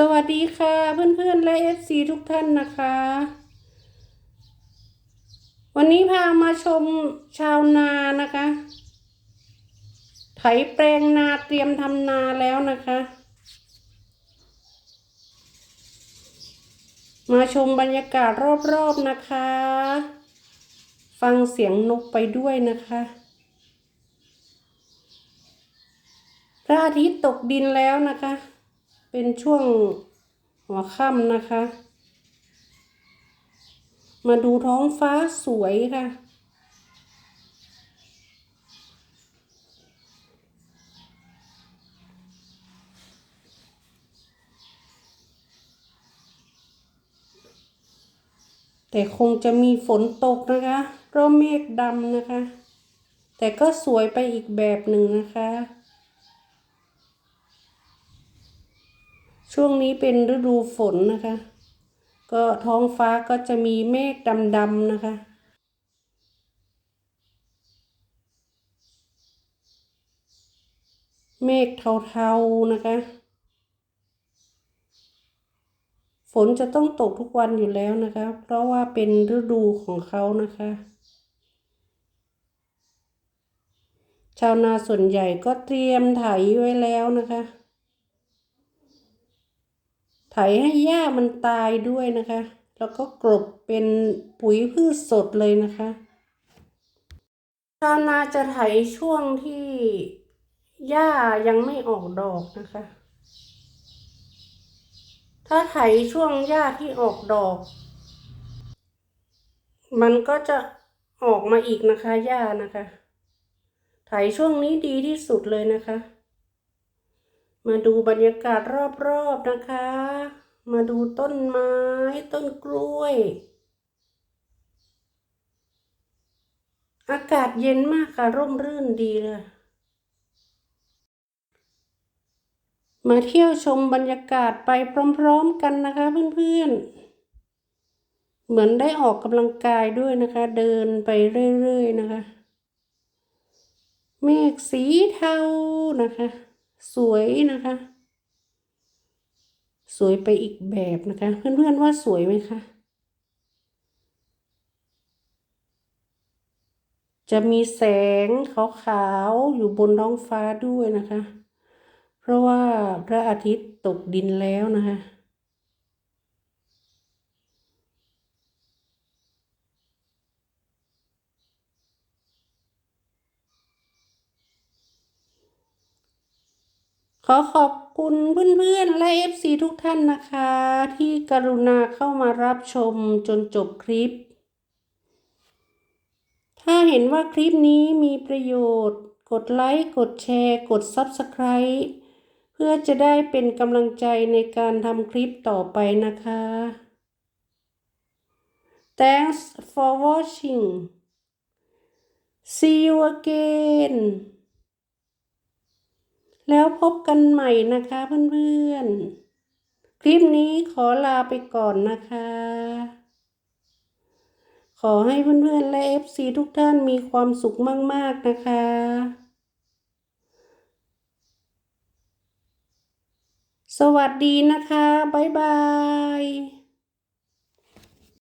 สวัสดีค่ะเพื่อนๆและเอฟซีทุกท่านนะคะ วันนี้พามาชมชาวนานะคะ ไถแปลงนาเตรียมทำนาแล้วนะคะ มาชมบรรยากาศรอบๆนะคะ ฟังเสียงนกไปด้วยนะคะพระอาทิตย์ตกดินแล้วนะคะ เป็นช่วงหัวค่ำนะคะ มาดูท้องฟ้าสวยค่ะ แต่คงจะมีฝนตกนะคะเพราะเมฆดำนะคะ แต่ก็สวยไปอีกแบบหนึ่งนะคะ ช่วงนี้เป็นฤดูฝนนะคะ ก็ท้องฟ้าก็จะมีเมฆดำๆนะคะเมฆเทาๆนะคะ ฝนจะต้องตกทุกวันอยู่แล้วนะคะ เพราะว่าเป็นฤดูของเขานะคะ ชาวนาส่วนใหญ่ก็เตรียมไถไว้แล้วนะคะ ไถให้หญ้ามันตายด้วยนะคะ แล้วก็กลบเป็นปุ๋ยพืชสดเลยนะคะชาวนาจะไถช่วงที่หญ้ายังไม่ออกดอกนะคะ ถ้าไถช่วงหญ้าที่ออกดอก มันก็จะออกมาอีกนะคะหญ้านะคะ ไถช่วงนี้ดีที่สุดเลยนะคะ มาดูบรรยากาศรอบๆนะคะ มาดูต้นไม้ต้นกล้วย อากาศเย็นมากค่ะ ร่มรื่นดีเลยมาเที่ยวชมบรรยากาศไปพร้อมๆกันนะคะเพื่อนๆ เหมือนได้ออกกำลังกายด้วยนะคะ เดินไปเรื่อยๆนะคะ เมฆสีเทานะคะ สวยนะคะ สวยไปอีกแบบนะคะ เพื่อนๆว่าสวยไหมคะจะมีแสงขาวๆอยู่บนท้องฟ้าด้วยนะคะ เพราะว่าพระอาทิตย์ตกดินแล้วนะคะ ขอขอบคุณเพื่อนๆและเอฟซีทุกท่านนะคะ ที่กรุณาเข้ามารับชมจนจบคลิป ถ้าเห็นว่าคลิปนี้มีประโยชน์ กดไลค์ กดแชร์ กด Subscribe เพื่อจะได้เป็นกำลังใจในการทำคลิปต่อไปนะคะ Thanks for watching see you again แล้วพบกันใหม่นะคะเพื่อนๆ คลิปนี้ขอลาไปก่อนนะคะ ขอให้เพื่อนๆและ FC ทุกท่านมีความสุขมากๆนะคะ สวัสดีนะคะ บ๊ายบาย